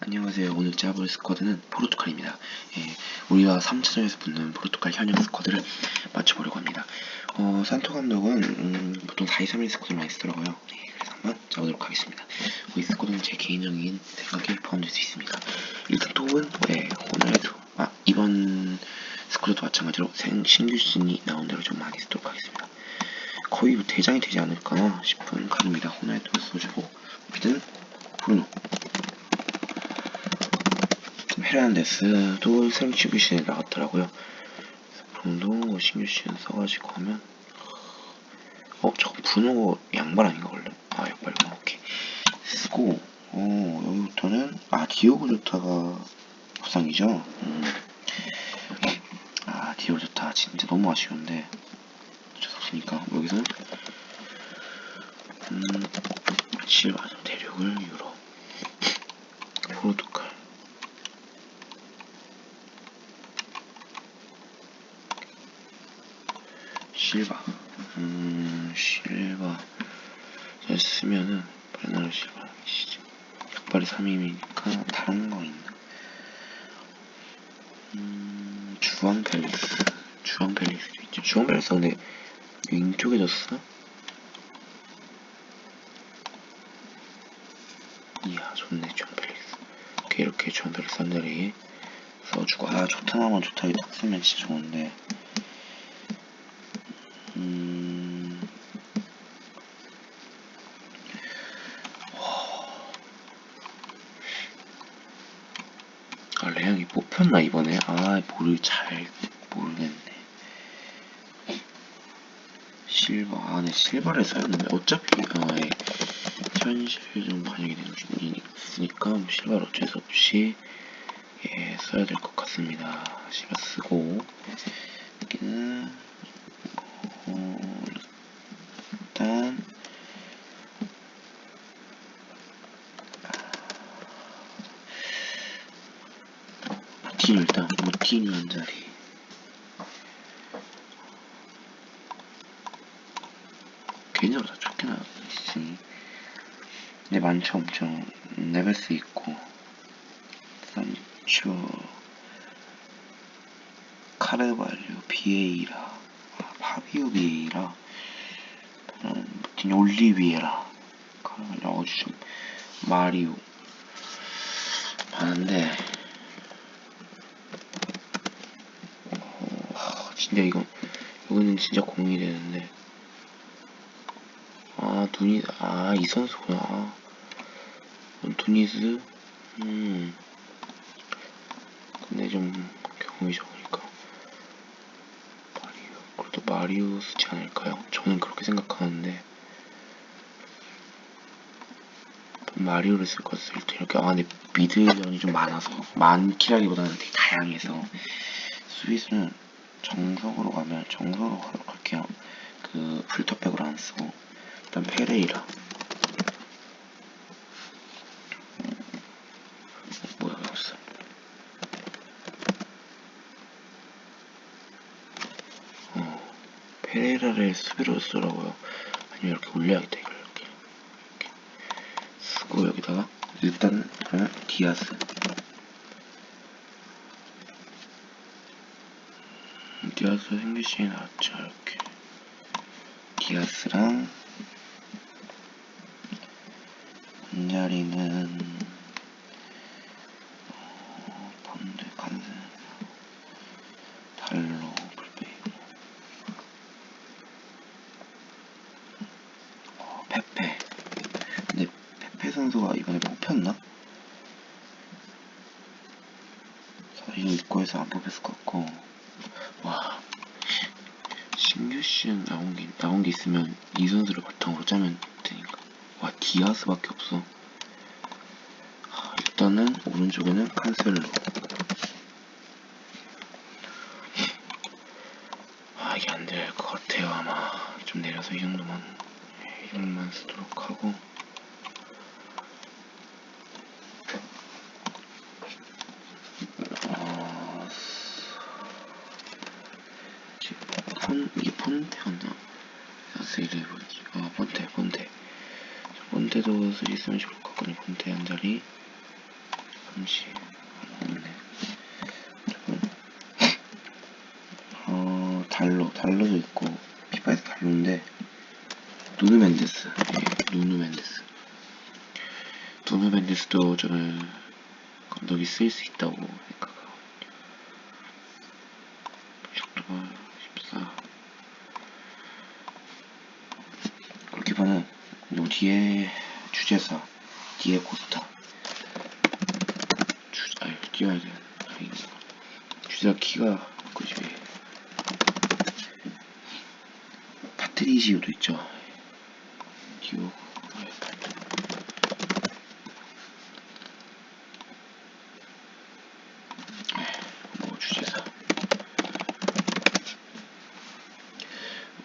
안녕하세요. 오늘 짜볼 스쿼드는 포르투갈입니다. 예, 우리와 3차전에서 붙는 포르투갈 현역 스쿼드를 맞춰보려고 합니다. 어, 산토 감독은 음, 보통 4-2-3-1 스쿼드를 많이 쓰더라고요. 네, 그래서 한번 짜보도록 하겠습니다. 이 스쿼드는 제 개인적인 생각에 포함될 수 있습니다. 일단 톱은 네, 호날두. 아, 이번 스쿼드도 마찬가지로 생, 신규 신이 나온 대로 좀 많이 쓰도록 하겠습니다. 거의 뭐 대장이 되지 않을까 싶은 카드입니다. 호날두 써주고 미드는 브루노 헤란데스도 생취부 시에 나왔더라고요. 브루노 신규 시즌 써가지고 하면 어 저거 브루노 양말 아닌가 원래? 아 양말이구나 오케이 쓰고 어 여기부터는 아 디오고 좋다가 부상이죠. 음. 아 디오고 좋다 진짜 너무 아쉬운데 어쩔 수 없으니까 여기서는 음 실바 대륙을 유로 포르투갈 실바. 음 실바. 잘 쓰면은 베나르 실바 시즌 약발이 3임이니까 다른 거 있나 음 주황 펠리스 주황 펠리스도 있죠 주황 펠리스 근데 왼쪽에 졌어? 이야 좋네 주황 펠리스 이렇게 이렇게 주황 펠리스 한 자리 써주고. 아 좋다. 나만 좋다. 이거 딱 쓰면 진짜 좋은데 뽑혔나, 이번에? 아, 모를, 잘, 모르겠네. 실버, 아, 네, 실버를 써였는데, 어차피, 아, 예. 현실 좀 반영이 되는 있으니까, 뭐 실버를 어쩔 수 없이, 예, 써야 될 것 같습니다. 실버 쓰고, 모티뉴 일단 모티뉴 한 자리. 개인적으로 다 좋게 나왔으니 근데 많죠 엄청 네베스 있고. 산초 카르발류 비에이라 아, 파비오 비에이라 음, 모티뉴 올리비에라 카르발류 어주 좀 마리오 많은데 어, 진짜 이거 이거는 진짜 고민이 되는데. 아 두니 아이 선수구나. 아, 두니스 음. 근데 좀 경험이 적으니까. 마리오 그래도 마리오 쓰지 않을까요? 저는 그렇게 생각하는데. 마리오를 쓸 것을 이렇게 아 근데 미드전이 좀 많아서 많기라기보다는 되게 다양해서. 스위스는 정석으로 가면 정석으로 할게요. 그 풀터백으로 안 쓰고 일단 페레이라. 음, 뭐야 왜 없어 어 페레이라를 수비로 쓰라고요. 아니면 이렇게 올려야겠다 이걸 이렇게. 이렇게 쓰고 여기다가 일단 그러면 디아스 디아스 생기시에 나왔죠. 이렇게. 디아스랑 원자리는 어, 번데 칸스 달로 불페이. 어, 페페. 근데 페페 선수가 이번에 뽑혔나? 사실 입고 해서 안 뽑혔을 것 같고. 와 시즌 나온 게 나온 게 있으면 이 선수를 바탕으로 짜면 되니까. 와 디아스밖에 없어. 하, 일단은 오른쪽에는 칸셀로. 아 이게 안 될 것 같아요 아마. 좀 내려서 이 정도만 예, 이 정도만 쓰도록 하고 어, 폰테였나? 세일을 해보지. 아, 폰테, 폰테. 폰테도 쓸수 있으면 좋을 것 같거든요. 폰테 한 자리. 30 없네. 어 달로 달로도 있고 피파에서 달로인데 누누 멘데스 예, 누누 멘데스 누누 멘데스도 저는 감독이 쓰일 수 있다고 생각하거든요. 속도가 14 골키퍼는 요 뒤에 주제사 뒤에 코스타. 주 아유 뛰어야 돼. 주제사 키가 그지 파트리지오도 있죠. 디오 뭐 주제사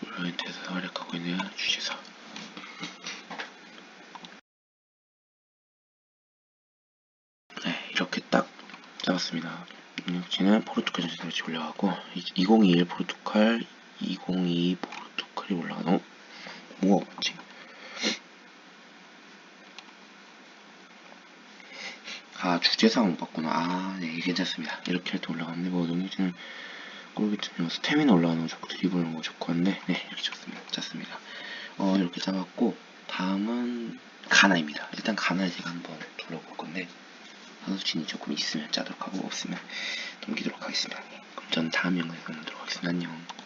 올라인트에서 활약하고 있는 주제사 네, 이렇게 딱 잡았습니다. 능력치는 포르투갈 전체로 같이 올라가고 2021 포르투갈, 2022 포르투갈이 올라가는 어? 뭐가 없지? 아 주제사가 못 봤구나. 아, 네, 괜찮습니다. 이렇게 할 때 올라갔는데 뭐 능력치는 모르겠지만 스태미나 올라가는 거 좋고 드리블 거 좋고 한데 네 이렇게 좋습니다. 짰습니다. 어 이렇게 잡았고 다음은 가나입니다. 일단 가나 제가 한번 둘러볼 건데 선수진이 조금 있으면 짜도록 하고 없으면 넘기도록 하겠습니다. 그럼 전 다음 영상에서 만나도록 하겠습니다. 안녕.